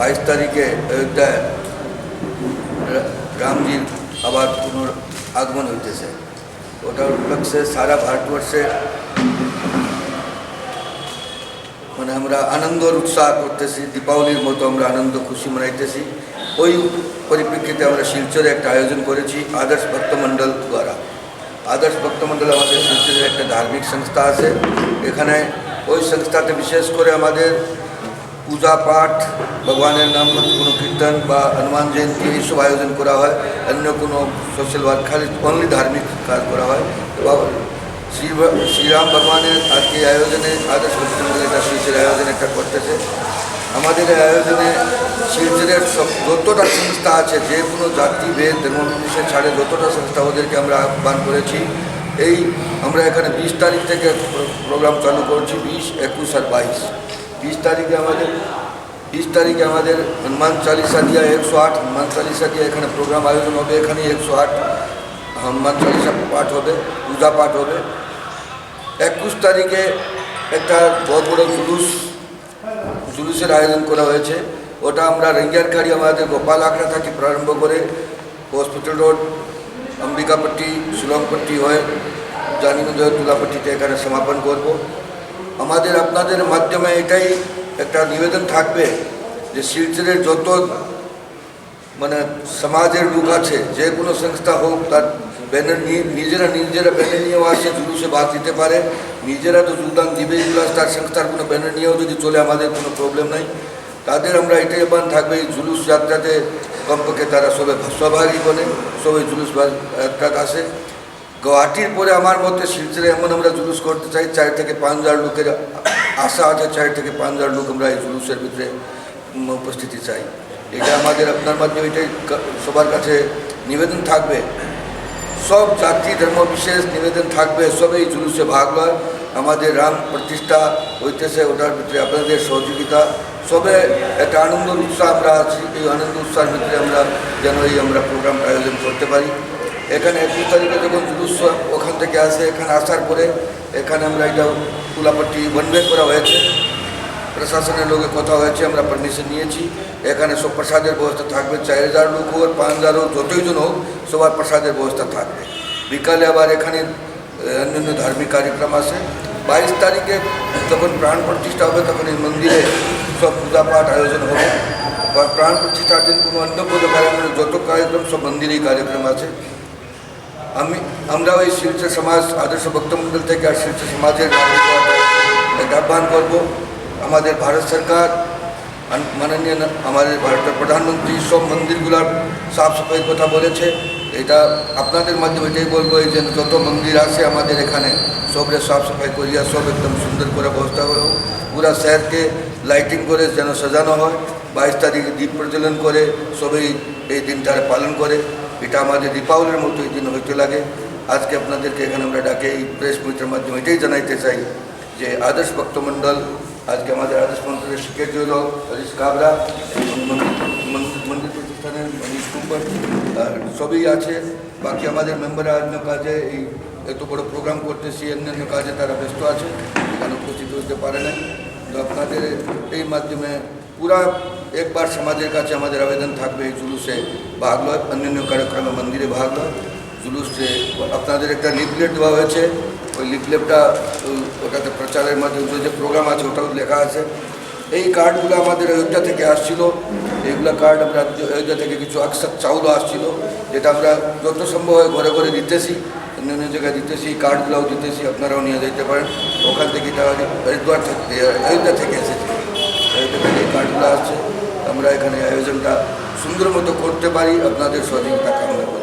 বাইশ তারিখে অযোধ্যায় রামজির আবার পুনর আগমন হইতেছে। ওটার উপলক্ষে সারা ভারতবর্ষে মানে আমরা আনন্দ উৎসাহ করতেছি, দীপাবলির মতো আমরা আনন্দ, খুশি মনাইতেছি। ওই পরিপ্রেক্ষিতে আমরা শিলচরে একটা আয়োজন করেছি, আদর্শ ভক্তমণ্ডল দ্বারা। আদর্শ ভক্তমণ্ডল আমাদের শিলচরের একটা ধার্মিক সংস্থা আছে। এখানে ওই সংস্থাতে বিশেষ করে আমাদের পূজা পাঠ, ভগবানের নাম কোনো কীর্তন বা হনুমান জয়ন্তী এইসব আয়োজন করা হয়। অন্য কোনো সোশ্যাল ওয়ার্ক খালি অনলি ধার্মিক কাজ করা হয়। বা শ্রী শ্রীরাম ভগবানের আজকে আয়োজনে আদর্শ ভক্তমণ্ডল এটা শিলচের আয়োজনে একটা করতেছে। আমাদের আয়োজনে শিলচরের সব যতটা সংস্থা আছে, যে কোনো জাতি ভেদ ধর্মনির্বিশেষে ছাড়ে যতটা সংস্থা ওদেরকে আমরা আহ্বান করেছি। এই আমরা এখানে বিশ তারিখ থেকে প্রোগ্রাম চালু করছি, বিশ, একুশ আর বাইশ। বিশ তারিখে আমাদের, বিশ তারিখে আমাদের হনুমান চালিসা দিয়া একশো আট, হনুমান চালিসা দিয়ে এখানে প্রোগ্রাম আয়োজন হবে এখানে একশো আট হনুমান চালিসা পাঠ হবে, পূজা পাঠ হবে। একুশ তারিখে একটা বড় বড় জুলুস, জুলুসের আয়োজন করা হয়েছে। ওটা আমরা রেঙ্গিয়ারখাড়ি আমাদের গোপাল আখড়া থেকে প্রারম্ভ করে হসপিটাল রোড অম্বিকাপট্টি শিলংপট্টি হয়ে জানিগঞ্জ তুলাপট্টিতে এখানে সমাপন করব। আমাদের আপনাদের মাধ্যমে এটাই একটা নিবেদন থাকবে যে শিলচরের যত মানে সমাজের লোক আছে, যে কোনো সংস্থা হোক, তার ব্যানার নিয়ে নিজেরা নিজেরা ব্যানার নিয়েও আসে জুলুসে বাদ দিতে পারে। নিজেরা তো যোগদান দিবেই প্লাস তার সংস্থার কোনো ব্যানার নিয়েও যদি চলে, আমাদের কোনো প্রবলেম নাই। তাদের আমরা এটাই আহ্বান থাকবে, এই জুলুস যাত্রাতে কমপক্ষে তারা সবাই সহভাগী বলে, সবাই জুলুস যাত্রাতে আসে গুয়াহাটির পরে আমার মতে শিলচরে এমন আমরা জুলুস করতে চাই চার থেকে পাঁচ হাজার লোকের আশা আছে চার থেকে পাঁচ হাজার লোক আমরা এই জুলুসের ভিতরে উপস্থিতি চাই। এটা আমাদের আপনার মাধ্যমে এটাই সবার কাছে নিবেদন থাকবে। সব জাতি, ধর্ম, বিশেষ নিবেদন থাকবে, সবাই জুলুসে ভাগ লয় আমাদের রাম প্রতিষ্ঠা হইতেছে, ওটার ভিতরে আপনাদের সহযোগিতা, সবে একটা আনন্দ উৎসাহ আমরা আছি, এই আনন্দ উৎসাহের ভিতরে আমরা যেন এই আমরা প্রোগ্রামটা আয়োজন করতে পারি। এখানে একুশ তারিখে যখন জুলুস ওখান থেকে আসে, এখানে আসার পরে এখানে আমরা এটা কুলাপট্টি বনবে করা হয়েছে। প্রশাসনের লোকে কথা হয়েছে, আমরা পারমিশন নিয়েছি। এখানে সব প্রসাদের ব্যবস্থা থাকবে চার হাজার লোক হোক পাঁচ হাজার হোক, যতই জন হোক, সবার প্রসাদের ব্যবস্থা থাকবে। বিকালে আবার এখানে অন্যান্য ধার্মিক কার্যক্রম আছে। বাইশ তারিখে যখন প্রাণ প্রতিষ্ঠা হবে, তখন এই মন্দিরে সব পূজা পাঠ আয়োজন হবে। বা প্রাণ প্রতিষ্ঠার দিন কোনো অন্য কোনো কার্যক্রম, যত কার্যক্রম, সব মন্দিরেই কার্যক্রম আছে। আমি আমরা ওই শিলচর সমাজ আদর্শ ভক্তমণ্ডল থেকে আর শিলচর সমাজের আহ্বান করব। আমাদের ভারত সরকার মাননীয় আমাদের ভারতের প্রধানমন্ত্রী সব মন্দিরগুলার সাফ সাফাইয়ের কথা বলেছে। এটা আপনাদের মাধ্যমে এটাই বলব, এই যে যত মন্দির আছে আমাদের এখানে সবরে সাফ সাফাই করিয়া সব একদম সুন্দর করে ব্যবস্থা করো। পুরা শহরকে লাইটিং করে যেন সাজানো হয়। বাইশ তারিখে দ্বীপ প্রজ্বলন করে সবাই এই দিনটা পালন করে। এটা আমাদের দীপাবলির মতো এই দিন হইতে লাগে। আজকে আপনাদেরকে এখানে আমরা ডাকে এই প্রেস মিটের মাধ্যমে এটাই জানাইতে চাই যে আদর্শ ভক্তমণ্ডল আজকে আমাদের আদর্শ মন্ত্রের সেক্রেটারি হল হরিশ কাবরা মন্দির- মন্দির- মন্দির প্রতিষ্ঠানের মনীষ কুম্বর আর সবই আছে। বাকি আমাদের মেম্বাররা অন্য কাজে এই এত বড় প্রোগ্রাম করতেছি অন্যান্য কাজে তারা ব্যস্ত আছে, এখানে উপস্থিত হতে পারে না তো আপনাদের এই মাধ্যমে পুরা একবার সমাজের কাছে আমাদের আবেদন থাকবে এই জুলুসে ভাগ লয়, অন্যান্য কার্যক্রমে মন্দিরে ভাগ লয়। জুলুসে আপনাদের একটা লিফলেট দেওয়া হয়েছে। ওই লিফলেটটা ওই- ওটাতে প্রচারের মাধ্যমে যে- প্রোগ্রাম আছে, ওটাও লেখা আছে। এই কার্ডগুলো আমাদের অযোধ্যা থেকে আসছিল। এইগুলো কার্ড আমরা অযোধ্যা থেকে কিছু আকসার চাউলও আসছিল, যেটা আমরা যত সম্ভব হয় ঘরে ঘরে দিতেছি। অন্যান্য জায়গায় দিতেছি, এই কার্ডগুলোও দিতেছি, আপনারাও নিয়ে যেতে পারেন। ওখান থেকে এটা হরিদ্বার থেকে, অযোধ্যা থেকে এসেছে। এই কার্ডগুলো আসছে আমরা এখানে আয়োজনটা সুন্দর মতো করতে পারি। আপনাদের সহযোগিতা কামনা করি।